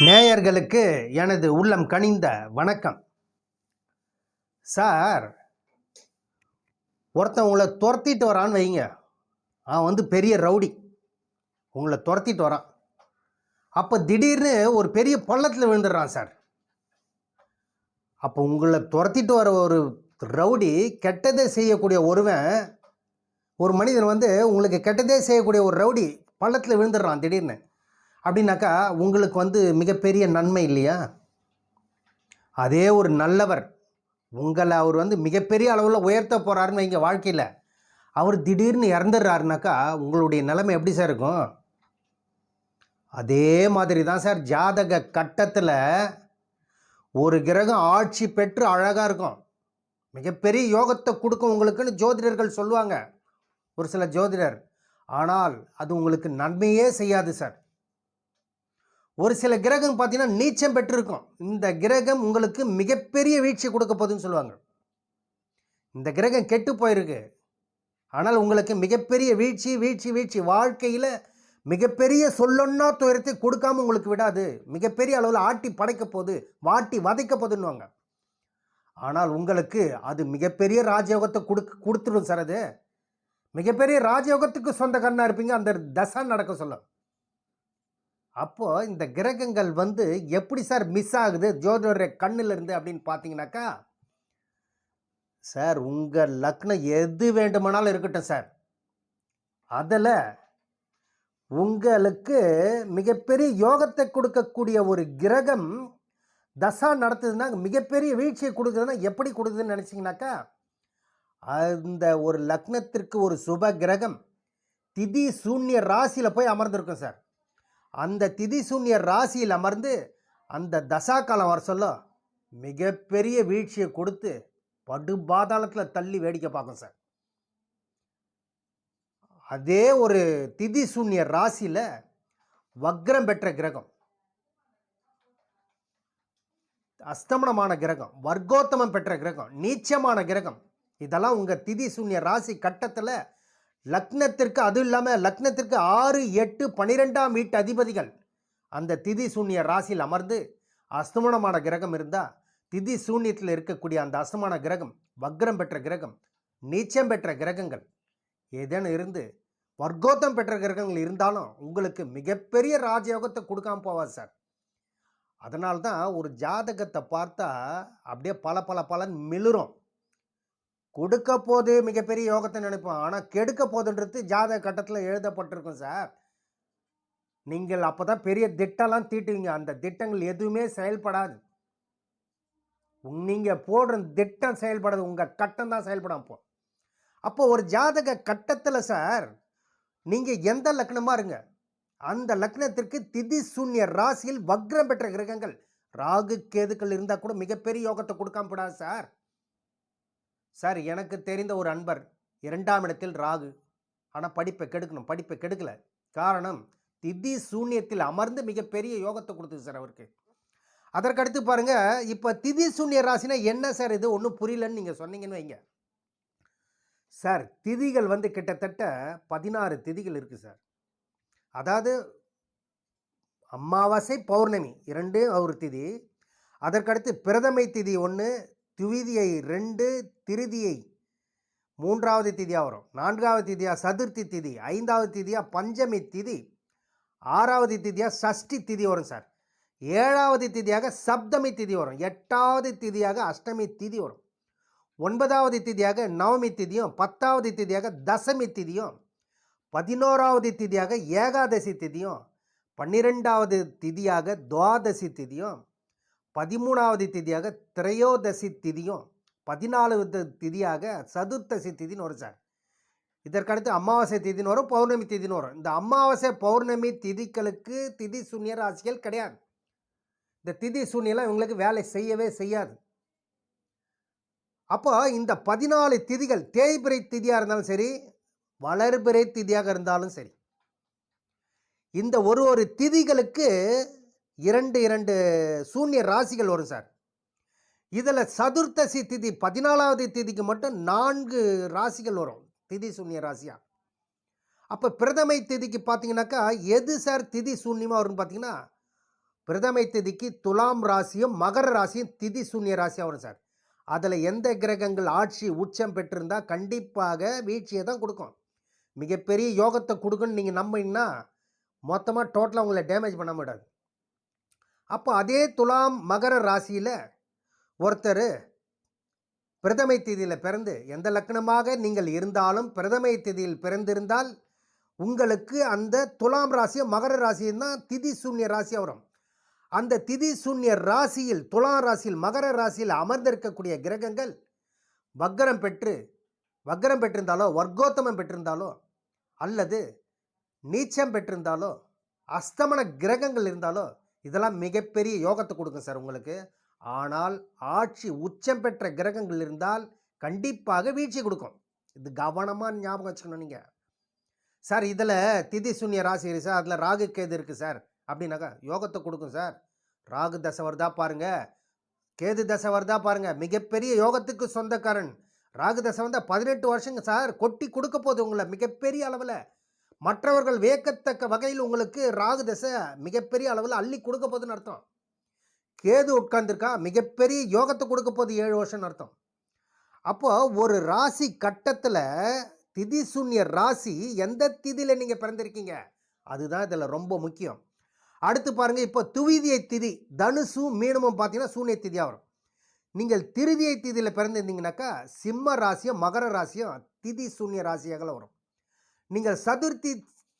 நேயர்களுக்கு எனது உள்ளம் கனிந்த வணக்கம். சார் ஒருத்தன் உங்களை துரத்திட்டு வரான்னு வைங்க. அவன் வந்து பெரிய ரவுடி. உங்களை துரத்திட்டு வரான். அப்போ திடீர்னு ஒரு பெரிய பள்ளத்தில் விழுந்துடுறான் சார். அப்போ உங்களை துரத்திட்டு வர ஒரு ரவுடி கெட்டதே செய்யக்கூடிய ஒருவன் ஒரு மனிதன் வந்து உங்களுக்கு கெட்டதே செய்யக்கூடிய ஒரு ரவுடி பள்ளத்தில் விழுந்துடுறான் திடீர்னு. அப்படின்னாக்கா உங்களுக்கு வந்து மிகப்பெரிய நன்மை இல்லையா? அதே ஒரு நல்லவர் உங்களை அவர் வந்து மிகப்பெரிய அளவில் உயர்த்த போகிறாருன்னு வைங்க வாழ்க்கையில். அவர் திடீர்னு இறந்துடுறாருனாக்கா உங்களுடைய நிலைமை எப்படி சார் இருக்கும்? அதே மாதிரி தான் சார் ஜாதக கட்டத்தில் ஒரு கிரகம் ஆட்சி பெற்று அழகாக இருக்கும். மிகப்பெரிய யோகத்தை கொடுக்கும் உங்களுக்குன்னு ஜோதிடர்கள் சொல்லுவாங்க. ஒரு சில ஜோதிடர். ஆனால் அது உங்களுக்கு நன்மையே செய்யாது சார் ஒரு சில கிரகம் பார்த்தீங்கன்னா நீச்சம் பெற்றிருக்கும். இந்த கிரகம் உங்களுக்கு மிகப்பெரிய வீழ்ச்சி கொடுக்க போகுதுன்னு சொல்லுவாங்க. இந்த கிரகம் கெட்டு போயிருக்கு. ஆனால் உங்களுக்கு மிகப்பெரிய வீழ்ச்சி வீழ்ச்சி வீழ்ச்சி வாழ்க்கையில் மிகப்பெரிய சொல்லொன்னா துயரத்தை கொடுக்காம உங்களுக்கு விடாது. மிகப்பெரிய அளவில் ஆட்டி படைக்க போகுது வாட்டி வதைக்க போகுதுன்னுவாங்க. ஆனால் உங்களுக்கு அது மிகப்பெரிய ராஜயோகத்தை கொடுக்க கொடுத்துடும் சார் அது. மிகப்பெரிய ராஜயோகத்துக்கு சொந்தக்காரனாக இருப்பீங்க அந்த தசா நடக்க சொல்லும். அப்போது இந்த கிரகங்கள் வந்து எப்படி சார் மிஸ் ஆகுது? ஜோதிடருடைய கண்ணில் இருந்து அப்படின்னு பார்த்தீங்கன்னாக்கா சார் உங்கள் லக்னம் எது வேண்டுமானாலும் இருக்கட்டும் சார். அதில் உங்களுக்கு மிகப்பெரிய யோகத்தை கொடுக்கக்கூடிய ஒரு கிரகம் தசா நடத்துதுன்னா மிகப்பெரிய வீழ்ச்சியை கொடுக்குதுன்னா எப்படி கொடுக்குதுன்னு நினச்சிங்கனாக்கா அந்த ஒரு லக்னத்திற்கு ஒரு சுப கிரகம் திதி சூன்ய ராசியில் போய் அமர்ந்திருக்கும் சார். அந்த திதி சூன்ய ராசியில் அமர்ந்து அந்த தசா காலம் வர சொல்ல மிகப்பெரிய வீழ்ச்சியை கொடுத்து படுபாதாளத்தில் தள்ளி வேடிக்கை பார்க்கும் சார். அதே ஒரு திதி சூன்ய ராசியில் வக்ரம் பெற்ற கிரகம். அஸ்தமனமான கிரகம் வர்க்கோத்தமம் பெற்ற கிரகம் நீச்சமான கிரகம் இதெல்லாம் உங்கள் திதி சூன்ய ராசி கட்டத்தில் லக்னத்திற்கு அதுவும் இல்லாமல் லக்னத்திற்கு ஆறு எட்டு பனிரெண்டாம் வீட்டு அதிபதிகள். அந்த திதி சூன்ய ராசியில் அமர்ந்து அஸ்தமனமான கிரகம் இருந்தால் திதி சூன்யத்தில் இருக்கக்கூடிய அந்த அஸ்தமான கிரகம் வக்ரம் பெற்ற கிரகம் நீச்சம் பெற்ற கிரகங்கள் ஏதேனும் இருந்து வர்க்கோத்தம் பெற்ற கிரகங்கள் இருந்தாலும் உங்களுக்கு மிகப்பெரிய ராஜயோகத்தை கொடுக்காம போவார் சார். அதனால்தான் ஒரு ஜாதகத்தை பார்த்தா அப்படியே பல பல பலன் மிளுறோம் கொடுக்க போது மிகப்பெரிய யோகத்தை நினைப்போம். ஆனால் கெடுக்க போதுன்றது ஜாதக கட்டத்தில் எழுதப்பட்டிருக்கும் சார். நீங்கள் அப்போ தான் பெரிய திட்டம்லாம் தீட்டுவீங்க. அந்த திட்டங்கள் எதுவுமே செயல்படாது. நீங்கள் போடுற திட்டம் செயல்படாது. உங்கள் கட்டம் தான் செயல்படும் அப்போ. அப்போ ஒரு ஜாதக கட்டத்தில் சார் நீங்கள் எந்த லக்னமாக இருங்க? அந்த லக்னத்திற்கு திதி சூன்ய ராசியில் வக்ரம் பெற்ற கிரகங்கள். ராகு கேதுக்கள் இருந்தால் கூட மிகப்பெரிய யோகத்தை கொடுக்காம போடாது சார். சார் எனக்கு தெரிந்த ஒரு அன்பர் இரண்டாம் இடத்தில் ராகு. ஆனால் படிப்பை கெடுக்கணும். படிப்பை கெடுக்கல. காரணம் திதி சூன்யத்தில் அமர்ந்து மிகப்பெரிய யோகத்தை கொடுத்துது சார் அவருக்கு. அதற்கடுத்து பாருங்கள் இப்போ திதி சூன்ய ராசினா என்ன சார் இது? ஒன்றும் புரியலன்னு நீங்கள் சொன்னீங்கன்னு வைங்க. சார் திதிகள் வந்து கிட்டத்தட்ட பதினாறு திதிகள் இருக்குது சார். அதாவது அமாவாசை பௌர்ணமி இரண்டு ஒரு திதி. அதற்கடுத்து பிரதமை திதி ஒன்று துவிதியை ரெண்டு திருதியை மூன்றாவது திதியாக வரும். நான்காவது திதியாக சதுர்த்தி திதி ஐந்தாவது திதியாக பஞ்சமி திதி ஆறாவது திதியாக சஷ்டி திதி வரும் சார். ஏழாவது திதியாக சப்தமி திதி வரும். எட்டாவது திதியாக அஷ்டமி திதி வரும். ஒன்பதாவது திதியாக நவமி திதியும் பத்தாவது திதியாக தசமி திதியும் பதினோராவது திதியாக ஏகாதசி திதியும் பன்னிரெண்டாவது திதியாக துவாதசி திதியும் பதிமூணாவது திதியாக திரையோதசி திதியும் பதினாலாவது திதியாக சதுர்த்தசி திதின்னு வரும் சார். இதற்கடுத்து அமாவாசை திதின்னு வரும் பௌர்ணமி திதின்னு வரும். இந்த அமாவாசை பௌர்ணமி திதிகளுக்கு திதி சூன்ய ராசிகள் கிடையாது. இந்த திதி சூன்யெல்லாம் இவங்களுக்கு வேலை செய்யவே செய்யாது. அப்போ இந்த பதினாலு திதிகள் தேய்பிரை திதியாக இருந்தாலும் சரி வளர்பிறை திதியாக இருந்தாலும் சரி இந்த ஒரு ஒரு திதிகளுக்கு இரண்டு இரண்டு சூன்ய ராசிகள் வரும் சார். இதில் சதுர்த்தசி திதி பதினாலாவது திதிக்கு மட்டும் நான்கு ராசிகள் வரும். திதி சூன்ய ராசியாக அப்போ பிரதமை திதிக்கு பார்த்தீங்கன்னாக்கா எது சார் திதி சூன்யமாக வரும்னு பார்த்தீங்கன்னா பிரதமை திதிக்கு துலாம் ராசியும் மகர ராசியும் திதி சூன்ய ராசியாக வரும் சார். அதில் எந்த கிரகங்கள் ஆட்சி உச்சம் பெற்றிருந்தால் கண்டிப்பாக வீழ்ச்சியை தான் கொடுக்கும். மிகப்பெரிய யோகத்தை கொடுக்குன்னு நீங்கள் நம்பினீங்கன்னா மொத்தமாக டோட்டலாக உங்களை டேமேஜ் பண்ண முடியாது அப்போ அதே துலாம் மகர ராசியில் ஒருத்தர் பிரதமை திதியில் பிறந்து எந்த லக்னமாக நீங்கள் இருந்தாலும் பிரதமை திதியில் பிறந்திருந்தால் உங்களுக்கு அந்த துலாம் ராசியும் மகர ராசியும் தான் திதி சூன்ய ராசியாக வரும் அந்த திதி சூன்ய ராசியில் துலாம் ராசியில் மகர ராசியில் அமர்ந்திருக்கக்கூடிய கிரகங்கள் வக்கரம் பெற்று வக்கரம் பெற்றிருந்தாலோ வர்க்கோத்தமம் பெற்றிருந்தாலோ அல்லது நீச்சம் பெற்றிருந்தாலோ அஸ்தமன கிரகங்கள் இருந்தாலோ இதெல்லாம் மிகப்பெரிய யோகத்தை கொடுக்கும் சார் உங்களுக்கு. ஆனால் ஆட்சி உச்சம் பெற்ற கிரகங்கள் இருந்தால் கண்டிப்பாக வீழ்ச்சி கொடுக்கும். இது கவனமாக ஞாபகம் வச்சுக்கணும் நீங்கள் சார் இதில் திதி சூன்ய ராசி இருக்கு சார் அதில் ராகு கேது இருக்குது சார் அப்படின்னாக்கா யோகத்தை கொடுக்கும் சார். ராகு தசை வருதா பாருங்கள் கேது தசை வருதா பாருங்கள் மிகப்பெரிய யோகத்துக்கு சொந்தக்காரன். ராகு தசை வந்தால் பதினெட்டு வருஷங்க சார் கொட்டி கொடுக்க போகுது உங்களை மிகப்பெரிய அளவில். மற்றவர்கள் வியக்கத்தக்க வகையில் உங்களுக்கு ராகு தசை மிகப்பெரிய அளவில் அள்ளி கொடுக்க போகுதுன்னு அர்த்தம். கேது உட்கார்ந்துருக்கா மிகப்பெரிய யோகத்தை கொடுக்க போகுது ஏழு வருஷம்னு அர்த்தம். அப்போது ஒரு ராசி கட்டத்தில் திதி சூன்ய ராசி எந்த திதியில் நீங்கள் பிறந்திருக்கீங்க? அதுதான் இதில் ரொம்ப முக்கியம். அடுத்து பாருங்கள் இப்போ துவிதியை திதி தனுசும் மீனமும் பார்த்தீங்கன்னா சூன்ய திதியாக வரும். நீங்கள் திருதியை திதியில் பிறந்திருந்தீங்கனாக்கா சிம்ம ராசியும் மகர ராசியும் திதி சூன்ய ராசியாக வரும். நீங்கள் சதுர்த்தி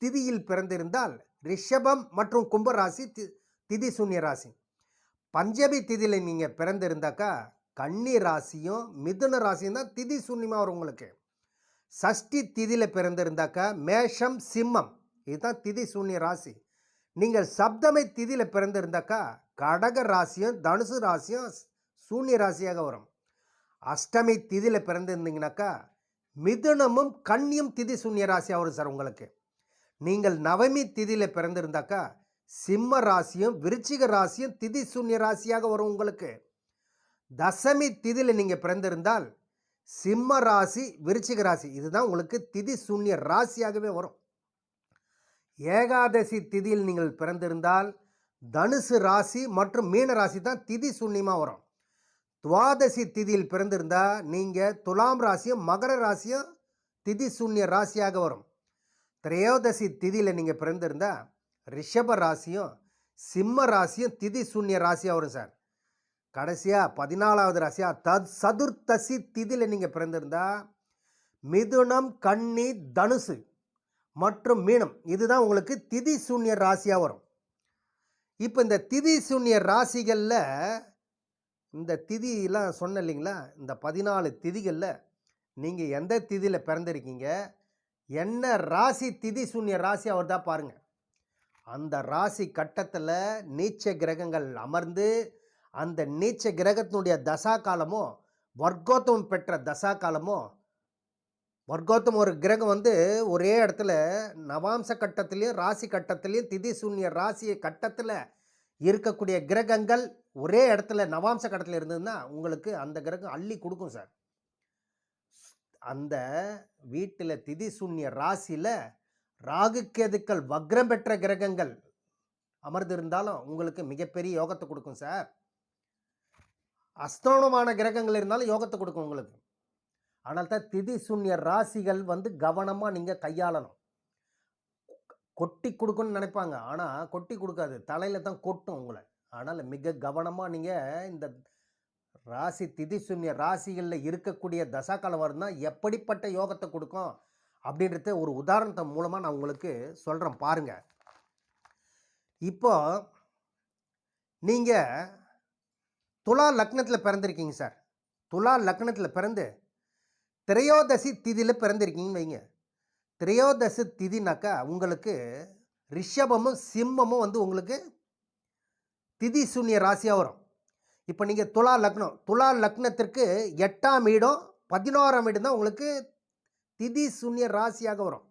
திதியில் பிறந்திருந்தால் ரிஷபம் மற்றும் கும்பராசி தி திதி சூன்ய ராசி. பஞ்சமி திதியில் நீங்கள் பிறந்திருந்தாக்கா கன்னி ராசியும் மிதுன ராசியும் தான் திதி சூன்யமாக வரும் உங்களுக்கு. சஷ்டி திதியில் பிறந்திருந்தாக்கா மேஷம் சிம்மம் இதுதான் திதி சூன்ய ராசி. நீங்கள் சப்தமை திதியில் பிறந்திருந்தாக்கா கடக ராசியும் தனுசு ராசியும் சூன்ய ராசியாக வரும். அஷ்டமி திதியில் பிறந்திருந்தீங்கனாக்கா மிதுனமும் கன்னியும் திதி சூன்ய ராசியாக வரும் சார் உங்களுக்கு. நீங்கள் நவமி திதியில் பிறந்திருந்தாக்கா சிம்ம ராசியும் விருச்சிக ராசியும் திதி சூன்ய ராசியாக வரும் உங்களுக்கு. தசமி திதியில் நீங்கள் பிறந்திருந்தால் சிம்ம ராசி விருச்சிக ராசி இதுதான் உங்களுக்கு திதி சூன்ய ராசியாகவே வரும். ஏகாதசி திதியில் நீங்கள் பிறந்திருந்தால் தனுசு ராசி மற்றும் மீன ராசி தான் திதி சூன்யமாக வரும். துவாதசி திதியில் பிறந்திருந்தால் நீங்கள் துலாம் ராசியும் மகர ராசியும் திதி சூன்ய ராசியாக வரும். திரையோதசி திதியில் நீங்கள் பிறந்திருந்தால் ரிஷப ராசியும் சிம்ம ராசியும் திதி சூன்ய ராசியாக வரும் சார். கடைசியாக பதினாலாவது ராசியாக தத் சதுர்த்தசி திதியில் நீங்கள் பிறந்திருந்தா மிதுனம் கன்னி தனுசு மற்றும் மீனம் இதுதான் உங்களுக்கு திதி சூன்ய ராசியாக வரும். இப்போ இந்த திதி சூன்ய ராசிகளில் இந்த திதியெல்லாம் சொன்ன இல்லைங்களா? இந்த பதினாலு திதிகளில் நீங்கள் எந்த திதியில் பிறந்திருக்கீங்க? என்ன ராசி திதி சூன்ய ராசி அவர் தான் பாருங்கள் அந்த ராசி கட்டத்தில் நீச்ச கிரகங்கள் அமர்ந்து அந்த நீச்ச கிரகத்தினுடைய தசா காலமோ வர்க்கோத்தமம் பெற்ற தசா காலமோ வர்க்கோத்தம் ஒரு கிரகம் வந்து ஒரே இடத்துல நவாம்ச கட்டத்திலையும் ராசி கட்டத்திலையும் திதி சூன்ய ராசி கட்டத்தில் இருக்கக்கூடிய கிரகங்கள் ஒரே இடத்துல நவாம்ச கடத்தில் இருந்ததுன்னா உங்களுக்கு அந்த கிரகம் அள்ளி கொடுக்கும் சார். அந்த வீட்டில் திதி சூன்ய ராசியில் ராகு கேதுக்கள் வக்ரம் பெற்ற கிரகங்கள் அமர்ந்திருந்தாலும் உங்களுக்கு மிகப்பெரிய யோகத்தை கொடுக்கும் சார். அஸ்தோனமான கிரகங்கள் இருந்தாலும் யோகத்தை கொடுக்கும் உங்களுக்கு. ஆனால் தான் திதி சூன்ய ராசிகள் வந்து கவனமாக நீங்கள் கையாளணும். கொட்டி கொடுக்குன்னு நினைப்பாங்க. ஆனால் கொட்டி கொடுக்காது. தலையில் தான் கொட்டும் உங்களை. ஆனால் மிக கவனமாக நீங்கள் இந்த ராசி திதி சூன்ய ராசிகளில் இருக்கக்கூடிய தசாக்காலம் இருந்தால் எப்படிப்பட்ட யோகத்தை கொடுக்கும் அப்படின்றத ஒரு உதாரணத்தை மூலமாக நான் உங்களுக்கு சொல்கிறேன் பாருங்கள் இப்போ நீங்கள் துலா லக்னத்தில் பிறந்திருக்கீங்க சார். துலா லக்னத்தில் பிறந்து திரையோதசி திதியில் பிறந்திருக்கீங்கன்னு வைங்க. திரையோதசி திதினாக்கா உங்களுக்கு ரிஷபமும் சிம்மமும் வந்து உங்களுக்கு திதி சூன்ய ராசியாக வரும். இப்போ நீங்கள் துலா லக்னம் துலா லக்னத்திற்கு எட்டாம் இடம் பதினோராம் இடம் தான் உங்களுக்கு திதி சூன்ய ராசியாக வரும்.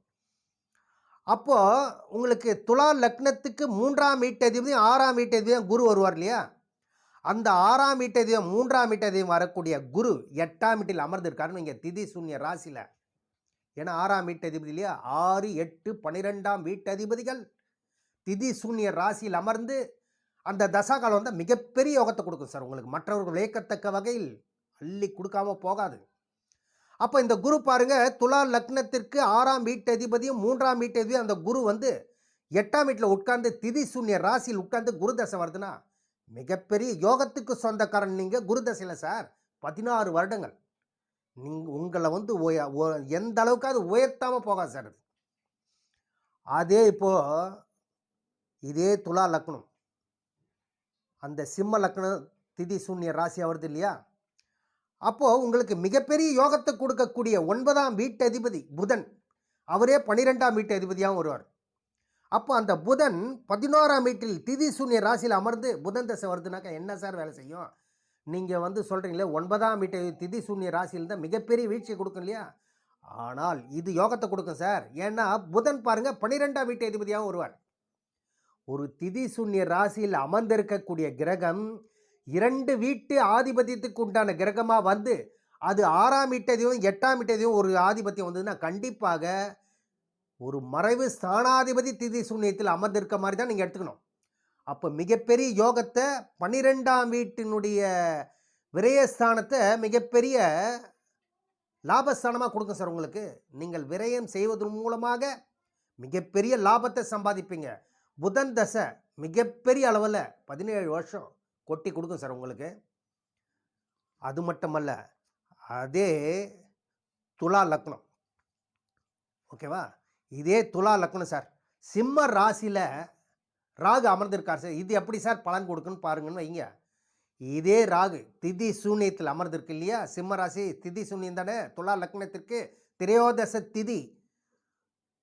அப்போது உங்களுக்கு துலா லக்னத்துக்கு மூன்றாம் வீட்டதிபதியும் ஆறாம் வீட்டதிபதியும் குரு வருவார் இல்லையா? அந்த ஆறாம் வீட்டதிபதியும் மூன்றாம் வீட்டதிபதியும் வரக்கூடிய குரு எட்டாம் வீட்டில் அமர்ந்திருக்காருன்னு இங்கே திதி சூன்ய ராசியில் ஏன்னா ஆறாம் வீட்டதிபதி இல்லையா ஆறு எட்டு பன்னிரெண்டாம் வீட்டதிபதிகள். திதி சூன்ய ராசியில் அமர்ந்து அந்த தசா காலம் வந்து மிகப்பெரிய யோகத்தை கொடுக்கும் சார். உங்களுக்கு மற்றவர்கள் வியக்கத்தக்க வகையில் அள்ளி கொடுக்காம போகாது. அப்போ இந்த குரு பாருங்க துலா லக்னத்திற்கு ஆறாம் வீட்டதிபதியும் மூன்றாம் வீட்டதிபதியும் அந்த குரு வந்து எட்டாம் வீட்டில் உட்கார்ந்து திதி சூன்ய ராசியில் உட்கார்ந்து குரு தசை வருதுன்னா மிகப்பெரிய யோகத்துக்கு சொந்தக்காரன் நீங்கள் குரு தசையில் சார். பதினாறு வருடங்கள். நீங்கள் உங்களை வந்து உய- உ- எந்த அளவுக்காவது உயர்த்தாமல் போகாது சார் அது. அதே இப்போ இதே துலா லக்னம். அந்த சிம்ம லக்னம் திதி சூன்ய ராசியாக வருது இல்லையா? அப்போது உங்களுக்கு மிகப்பெரிய யோகத்தை கொடுக்கக்கூடிய ஒன்பதாம் வீட்டு அதிபதி புதன். அவரே பன்னிரெண்டாம் வீட்டு அதிபதியாகவும் வருவார். அப்போ அந்த புதன் பதினோராம் வீட்டில் திதி சூன்ய ராசியில் அமர்ந்து புதன் தசை வருதுனாக்கா என்ன சார் வேலை செய்யும்? நீங்கள் வந்து சொல்கிறீங்களே ஒன்பதாம் வீட்டை திதி சூன்ய ராசியில் தான் மிகப்பெரிய வீழ்ச்சியை கொடுக்கும் இல்லையா? ஆனால் இது யோகத்தை கொடுக்கும் சார். ஏன்னா புதன் பாருங்கள் பன்னிரெண்டாம் வீட்டு அதிபதியாகவும் வருவார். ஒரு திதி சூன்ய ராசியில் அமர்ந்திருக்கக்கூடிய கிரகம் இரண்டு வீட்டு ஆதிபத்தியத்துக்கு உண்டான கிரகமாக வந்து அது ஆறாம் வீட்டதையும் எட்டாம் வீட்டதையும் ஒரு ஆதிபத்தியம் வந்ததுன்னா கண்டிப்பாக ஒரு மறைவு ஸ்தானாதிபதி திதி சூன்யத்தில் அமர்ந்திருக்க மாதிரி தான் நீங்கள் எடுத்துக்கணும். அப்போ மிகப்பெரிய யோகத்தை பன்னிரெண்டாம் வீட்டினுடைய விரயஸ்தானத்தை மிகப்பெரிய லாபஸ்தானமாக கொடுக்கும் சார் உங்களுக்கு. நீங்கள் விரயம் செய்வதன் மூலமாக மிகப்பெரிய லாபத்தை சம்பாதிப்பீங்க. புதன் தசை மிகப்பெரிய அளவில் பதினேழு வருஷம் கொட்டி கொடுக்கும் சார் உங்களுக்கு. அது மட்டுமல்ல அதே துலா லக்னம். ஓகேவா? இதே துலா லக்னம் சார். சிம்ம ராசியில் ராகு அமர்ந்திருக்கார் சார். இது எப்படி சார் பலன் கொடுக்குன்னு பாருங்கன்னு வைங்க. இதே ராகு திதி சூன்யத்தில் அமர்ந்திருக்கு இல்லையா? சிம்ம ராசி திதி சூன்யம் தானே? துலா லக்னத்திற்கு திரையோதச திதி.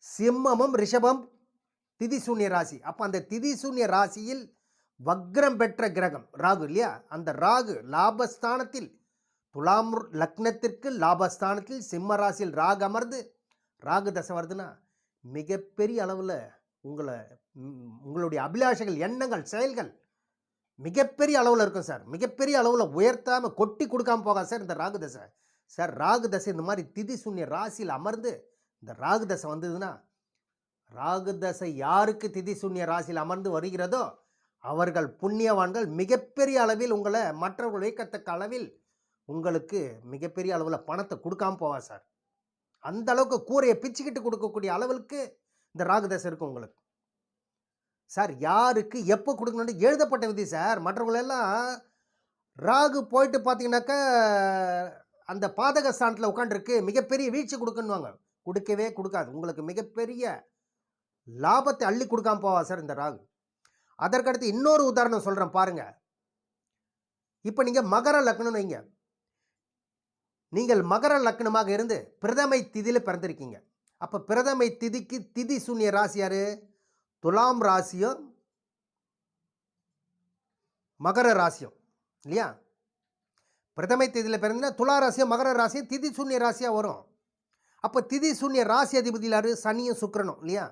சிம்மமும் ரிஷபம் திதி சூன்ய ராசி. அப்போ அந்த திதி சூன்ய ராசியில் வக்ரம் பெற்ற கிரகம் ராகு இல்லையா? அந்த ராகு லாபஸ்தானத்தில் துலாம் லக்னத்திற்கு லாபஸ்தானத்தில் சிம்ம ராசியில் ராகு அமர்ந்து ராகு தசை வருதுன்னா மிகப்பெரிய அளவில் உங்களை உங்களுடைய அபிலாஷைகள் எண்ணங்கள் செயல்கள் மிகப்பெரிய அளவில் இருக்கும் சார். மிகப்பெரிய அளவில் உயர்த்தாமல் கொட்டி கொடுக்காம போகாது சார் இந்த ராகு தசை. சார் ராகு தசை இந்த மாதிரி திதி சூன்ய ராசியில் அமர்ந்து இந்த ராகு தசை வந்ததுன்னா ராகு தசை யாருக்கு திதி சூன்ய ராசியில் அமர்ந்து வருகிறதோ அவர்கள் புண்ணியவான்கள் மிகப்பெரிய அளவில் உங்களை மற்றவர்கள் இயக்கத்தக்க அளவில் உங்களுக்கு மிகப்பெரிய அளவில் பணத்தை கொடுக்காம போவா சார். அந்த அளவுக்கு கூரையை பிச்சுக்கிட்டு கொடுக்கக்கூடிய அளவுக்கு இந்த ராகு தசை இருக்கும் உங்களுக்கு. சார் யாருக்கு எப்போ கொடுக்கணும்னு எழுதப்பட்ட விதி சார். மற்றவங்களெல்லாம் ராகு போயிட்டு பார்த்தீங்கன்னாக்கா அந்த பாதக ஸ்தானத்தில் உட்காந்துருக்கு மிகப்பெரிய வீழ்ச்சி கொடுக்கணுவாங்க கொடுக்கவே கொடுக்காது. உங்களுக்கு மிகப்பெரிய லாபத்தை அள்ளி கொடுக்காம போவா சார் இந்த ராகு. அதற்கடுத்து இன்னொரு உதாரணம் சொல்கிறேன் பாருங்கள் இப்போ நீங்கள் மகர லக்னம்னு வைங்க. நீங்கள் மகர லக்னமாக இருந்து பிரதமை திதியில் பிறந்திருக்கீங்க. அப்போ பிரதமை திதிக்கு திதி சூன்ய ராசியார் துலாம் ராசியும் மகர ராசியும் இல்லையா? பிரதமை தேதியில் பிறந்தா துலா ராசியும் மகர ராசியும் திதி சூன்ய ராசியாக வரும். அப்போ திதி சூன்ய ராசி அதிபதி யாரு? சனியும் சுக்கரனும் இல்லையா?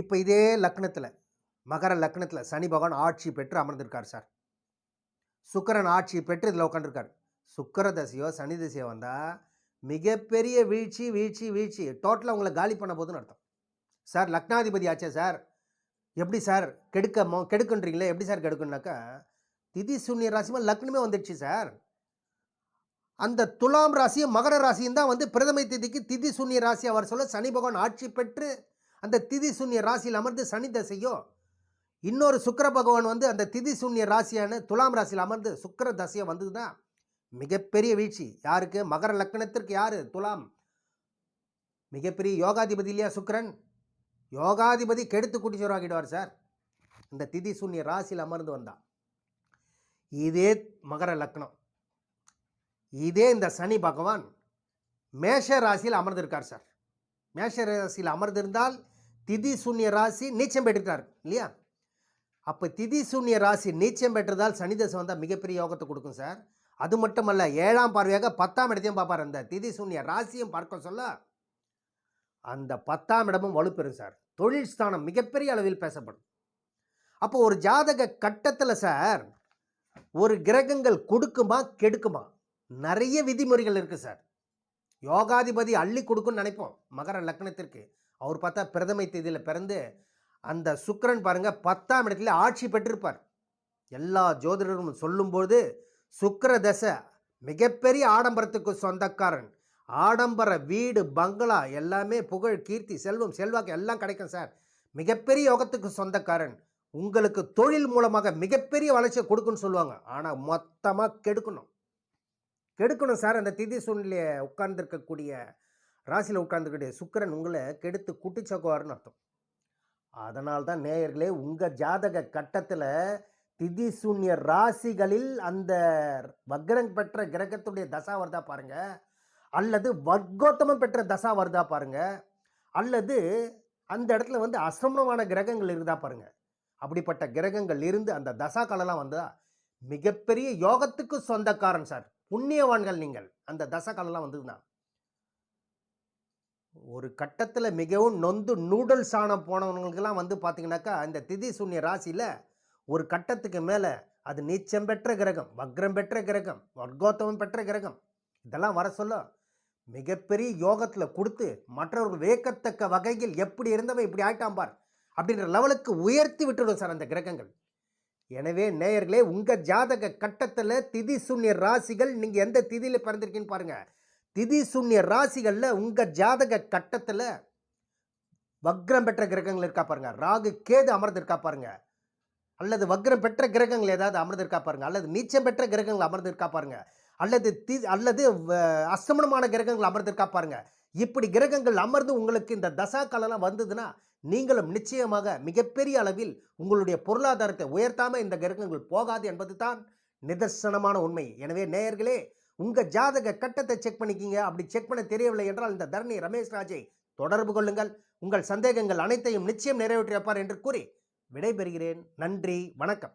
இப்போ இதே லக்னத்தில் மகர லக்னத்தில் சனி பகவான் ஆட்சி பெற்று அமர்ந்திருக்கார் சார். சுக்கரன் ஆட்சி பெற்று இதில் உட்காந்துருக்கார் சுக்கர தசையோ சனி தசையோ வந்தால் மிகப்பெரிய வீழ்ச்சி வீழ்ச்சி வீழ்ச்சி. டோட்டலாக உங்களை காலி பண்ண போதுன்னு அர்த்தம். சார் லக்னாதிபதி ஆச்சே சார். எப்படி சார்? கெடுக்க மோ- கெடுக்குன்றீங்களே எப்படி சார் கெடுக்குன்னாக்கா திதி சூன்ய ராசிமா லக்னமே வந்துடுச்சு சார். அந்த துலாம் ராசியும் மகர ராசியும் தான் வந்து பிரதமை திதிக்கு திதி சூன்ய ராசி அவர் சொல்ல சனி பகவான் ஆட்சி பெற்று அந்த திதி சூன்ய ராசியில் அமர்ந்து சனி தசையோ இன்னொரு சுக்கிர பகவான் வந்து அந்த திதி சூன்ய ராசியான துலாம் ராசியில் அமர்ந்து சுக்கிர தசையோ வந்ததுன்னா மிகப்பெரிய வீழ்ச்சி. யாருக்கு? மகர லக்னத்திற்கு யார்? துலாம். மிகப்பெரிய யோகாதிபதி இல்லையா சுக்கரன்? யோகாதிபதி கெடுத்து குட்டிச்சோராகிடுவார் சார். இந்த திதி சூன்ய ராசியில் அமர்ந்து வந்தால் இதே மகர லக்னம். இதே இந்த சனி பகவான் மேஷ ராசியில் அமர்ந்திருக்கார் சார். மேஷ ராசியில் அமர்ந்திருந்தால் திதி சூன்ய ராசி நீச்சம் பெற்றுட்டார் இல்லையா? அப்போ திதி சூன்ய ராசி நீச்சம் பெற்றதால் சனி தசை வந்தால் மிகப்பெரிய யோகத்தை கொடுக்கும் சார். அது மட்டுமல்ல ஏழாம் பார்வையாக பத்தாம் இடத்தையும் பார்ப்பார். அந்த திதி சூன்ய ராசியும் பார்க்க சொல்ல அந்த பத்தாம் இடமும் வலுப்பெறும் சார். தொழில் ஸ்தானம் மிகப்பெரிய அளவில் பேசப்படும். அப்போ ஒரு ஜாதக கட்டத்தில் சார் ஒரு கிரகங்கள் கொடுக்குமா கெடுக்குமா? நிறைய விதிமுறைகள் இருக்குது சார். யோகாதிபதி அள்ளி கொடுக்குன்னு நினைப்போம். மகர லக்னத்திற்கு. அவர் பார்த்தா பிரதமை தேதியில் பிறந்து அந்த சுக்கரன் பாருங்க பத்தாம் இடத்துல ஆட்சி பெற்றிருப்பார். எல்லா ஜோதிடரும் சொல்லும்போது சுக்கர தசை மிகப்பெரிய ஆடம்பரத்துக்கு சொந்தக்காரன். ஆடம்பர வீடு பங்களா எல்லாமே புகழ் கீர்த்தி செல்வம் செல்வாக்கு எல்லாம் கிடைக்கும் சார். மிகப்பெரிய யோகத்துக்கு சொந்தக்காரன். உங்களுக்கு தொழில் மூலமாக மிகப்பெரிய வளர்ச்சியை கொடுக்குன்னு சொல்லுவாங்க. ஆனால் மொத்தமாக கெடுக்கணும். கெடுக்கணும் சார். அந்த திதி சூழ்நிலையை உட்கார்ந்துருக்கக்கூடிய ராசியில் உட்கார்ந்துருக்கக்கூடிய சுக்கிரன் உங்களை கெடுத்து குட்டிச்சக்குவார்னு அர்த்தம். அதனால் தான் நேயர்களே உங்கள் ஜாதக கட்டத்தில் திதி சூன்ய ராசிகளில் அந்த வக்ரம் பெற்ற கிரகத்துடைய தசா பாருங்கள் அல்லது வர்க்கோத்தமம் பெற்ற தசா வருதா பாருங்க. அல்லது அந்த இடத்துல வந்து அசிரமமான கிரகங்கள் இருந்தா பாருங்க. அப்படிப்பட்ட கிரகங்கள் இருந்து அந்த தசா காலம்லாம் வந்ததா? மிகப்பெரிய யோகத்துக்கு சொந்தக்காரன் சார். புண்ணியவான்கள் நீங்கள். அந்த தசா காலம்லாம் வந்ததுதான் ஒரு கட்டத்தில் மிகவும் நொந்து நூடல்ஸ் ஆன போனவங்களுக்கெல்லாம் வந்து பார்த்தீங்கன்னாக்கா இந்த திதி சூன்ய ராசியில் ஒரு கட்டத்துக்கு மேலே அது நீச்சம் பெற்ற கிரகம் வக்ரம் பெற்ற கிரகம் வர்க்கோத்தமம் பெற்ற கிரகம். இதெல்லாம் வர சொல்ல மிகப்பெரிய யோகத்தில் கொடுத்து மற்றவர்கள் வியக்கத்தக்க வகையில் எப்படி இருந்தவன் இப்படி ஆயிட்டான் பார் அப்படின்ற லெவலுக்கு உயர்த்தி விட்டுடும் சார் அந்த கிரகங்கள். எனவே நேயர்களே உங்கள் ஜாதக கட்டத்தில் திதி சூன்ய ராசிகள் நீங்கள் எந்த திதியில் பிறந்திருக்கீங்கன்னு பாருங்கள் திதி சூன்ய ராசிகளில் உங்கள் ஜாதக கட்டத்தில் வக்ரம் பெற்ற கிரகங்கள் இருக்கா பாருங்கள் ராகு கேது அமர்ந்திருக்கா பாருங்கள் அல்லது வக்ரம் பெற்ற கிரகங்கள் ஏதாவது அமர்ந்திருக்கா பாருங்கள் அல்லது நீச்சம் பெற்ற கிரகங்கள் அமர்ந்திருக்கா பாருங்கள் அல்லது தி அல்லது வ- அஸ்தமனமான கிரகங்கள் அமர்ந்திருக்கா பாருங்க. இப்படி கிரகங்கள் அமர்ந்து உங்களுக்கு இந்த தசா காலம்லாம் வந்ததுன்னா நீங்களும் நிச்சயமாக மிகப்பெரிய அளவில் உங்களுடைய பொருளாதாரத்தை உயர்த்தாம இந்த கிரகங்கள் போகாது என்பது தான் நிதர்சனமான உண்மை. எனவே நேயர்களே உங்கள் ஜாதக கட்டத்தை செக் பண்ணிக்கிங்க. அப்படி செக் பண்ண தெரியவில்லை என்றால் இந்த தரணி ரமேஷ் ராஜை தொடர்பு கொள்ளுங்கள். உங்கள் சந்தேகங்கள் அனைத்தையும் நிச்சயம் நிறைவேற்றி வைப்பார் என்று கூறி விடைபெறுகிறேன். நன்றி வணக்கம்.